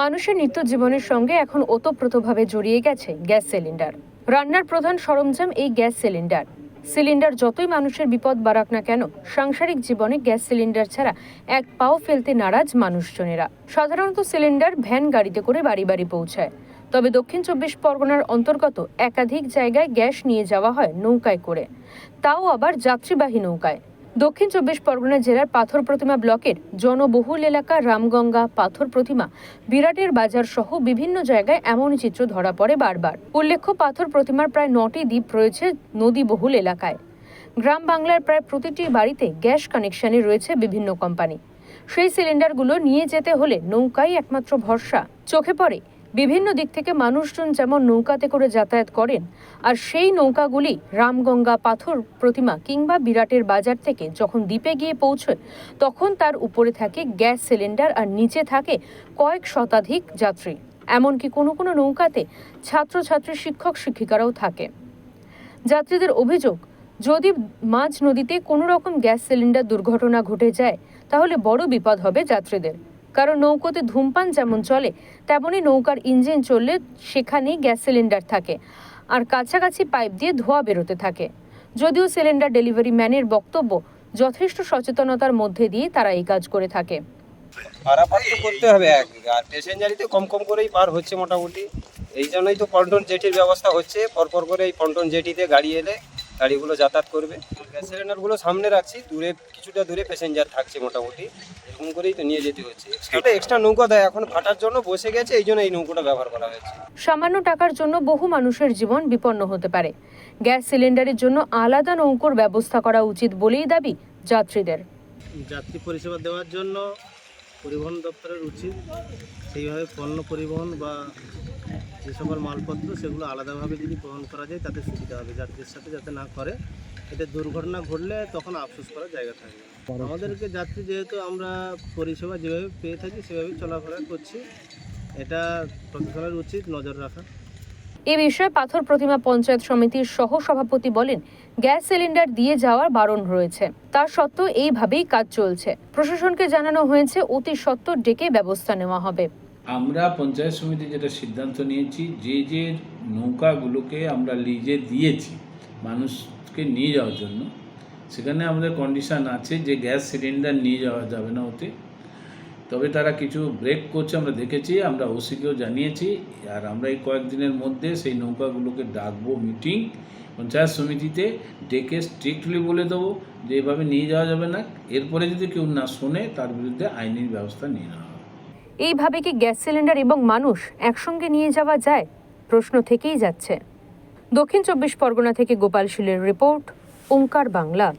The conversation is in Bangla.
মানুষের নিত্য জীবনের সঙ্গে এখন ওতপ্রোতভাবে জড়িয়ে গেছে গ্যাস সিলিন্ডার। রান্নার প্রধান সরঞ্জাম এই গ্যাস সিলিন্ডার। সিলিন্ডার যতই মানুষের বিপদ বাড়াক না কেন, সাংসারিক জীবনে গ্যাস সিলিন্ডার ছাড়া এক পাও ফেলতে নারাজ মানুষজনেরা। সাধারণত সিলিন্ডার ভ্যান গাড়িতে করে বাড়ি বাড়ি পৌঁছায়। তবে দক্ষিণ চব্বিশ পরগনার অন্তর্গত একাধিক জায়গায় গ্যাস নিয়ে যাওয়া হয় নৌকায় করে। তাও আবার যাত্রীবাহী নৌকায়। দক্ষিণ চব্বিশ পরগনা জেলার পাথর প্রতিমা ব্লকের জনবহুল এলাকা রামগঙ্গা পাথর প্রতিমা বিরাটের বাজার সহ বিভিন্ন জায়গায় এমনই চিত্র ধরা পড়ে বারবার। উল্লেখ্য, পাথর প্রতিমার প্রায় নটি দ্বীপ রয়েছে নদীবহুল এলাকায়। গ্রাম বাংলার প্রায় প্রতিটি বাড়িতে গ্যাস কানেকশনে রয়েছে বিভিন্ন কোম্পানি। সেই সিলিন্ডারগুলো নিয়ে যেতে হলে নৌকাই একমাত্র ভরসা। চোখে পড়ে বিভিন্ন দিক থেকে মানুষজন যেমন নৌকাতে করে যাতায়াত করেন, আর সেই নৌকাগুলি রামগঙ্গা পাথর প্রতিমা কিংবা বিরাটের বাজার থেকে যখন দ্বীপে গিয়ে পৌঁছয়, তখন তার উপরে থাকে গ্যাস সিলিন্ডার আর নিচে থাকে কয়েক শতাধিক যাত্রী। এমনকি কোনো কোনো নৌকাতে ছাত্রছাত্রী, শিক্ষক, শিক্ষিকারাও থাকে। যাত্রীদের অভিযোগ, যদি মাঝ নদীতে কোনো রকম গ্যাস সিলিন্ডার দুর্ঘটনা ঘটে যায়, তাহলে বড় বিপদ হবে যাত্রীদের। কারণ নৌকোতে ধূমপান যেমন চলে তেমনই নৌকার ইঞ্জিন চললে সেখানেই গ্যাস সিলিন্ডার থাকে আর কাছাকাছি পাইপ দিয়ে ধোঁয়া বেরোতে থাকে। যদিও সিলিন্ডার ডেলিভারি ম্যানের বক্তব্য যথেষ্ট সচেতনতার মধ্যে দিয়ে তারা এই কাজ করে থাকে। করতে হবে আর প্যাসেঞ্জারই তো কম কম করেই পার হচ্ছে মোটামুটি। এই জন্যই তো পন্টন জেটির ব্যবস্থা হচ্ছে। পরপর করে এই পন্টন জেটিতে গাড়ি এলে গাড়িগুলো যাতায়াত করবে। গ্যাস সিলিন্ডারগুলো সামনে রাখছি দূরে কিছুটা দূরে প্যাসেঞ্জার থাকছে মোটামুটি। এরকম করেই তো নিয়ে যেতে হচ্ছে। এক্সট্রা এক্সট্রা নৌকা দেয় এখন ফাটার জন্য বসে গেছে এই জন্য এই নৌকোটা ব্যবহার করা হয়েছে। সামান্য টাকার জন্য বহু মানুষের জীবন বিপন্ন হতে পারে। গ্যাস সিলিন্ডারের জন্য আলাদা নৌকোর ব্যবস্থা করা উচিত বলেই দাবি যাত্রীদের। যাত্রী পরিষেবা দেওয়ার জন্য পরিবহন দপ্তরের উচিত সেইভাবে পণ্য পরিবহন বা যে সকল মালপত্র সেগুলো আলাদাভাবে যদি গ্রহণ করা যায়, তাতে সুবিধা হবে। যাত্রীর সাথে যাতে না করে, এতে দুর্ঘটনা ঘটলে তখন আফসোস করার জায়গা থাকে। আমাদেরকে যাত্রী যেহেতু আমরা পরিষেবা যেভাবে পেয়ে থাকি, সেভাবেই চলাফেরা করছি। এটা প্রশাসনের উচিত নজর রাখা। এ বিষয়ে পাথর প্রতিমা পঞ্চায়েত সমিতির সহ সভাপতি বলেন, গ্যাস সিলিন্ডার দিয়ে যাওয়ার বারণ রয়েছে। তার সত্ত্বেও এইভাবেই কাজ চলছে। প্রশাসনকে জানানো হয়েছে, অতি সত্বর ডেকে ব্যবস্থা নেওয়া হবে। আমরা পঞ্চায়েত সমিতি যেটা সিদ্ধান্ত নিয়েছি, যে যে নৌকাগুলোকে আমরা লিজে দিয়েছি মানুষকে নিয়ে যাওয়ার জন্য, সেখানে আমাদের কন্ডিশন আছে যে গ্যাস সিলিন্ডার নিয়ে যাওয়া যাবে না ওতে। তবে তারা কিছু ব্রেক করছে, আমরা দেখেছি, আমরা ওসিকেও জানিয়েছি, আর আমরা এই কয়েকদিনের মধ্যে সেই নৌকাগুলোকে ডাকবো মিটিং পঞ্চায়েত সমিতিতে, ডেকে স্ট্রিক্টলি বলে দেবো যে এভাবে নিয়ে যাওয়া যাবে না। এরপরে যদি কেউ না শোনে, তার বিরুদ্ধে আইনি ব্যবস্থা নিয়ে নেওয়া এইভাবে কি গ্যাস সিলিন্ডার এবং মানুষ একসঙ্গে নিয়ে যাওয়া যায়? প্রশ্ন থেকেই যাচ্ছে। দক্ষিণ চব্বিশ পরগনা থেকে গোপাল শীলের রিপোর্ট, ওঙ্কার বাংলা।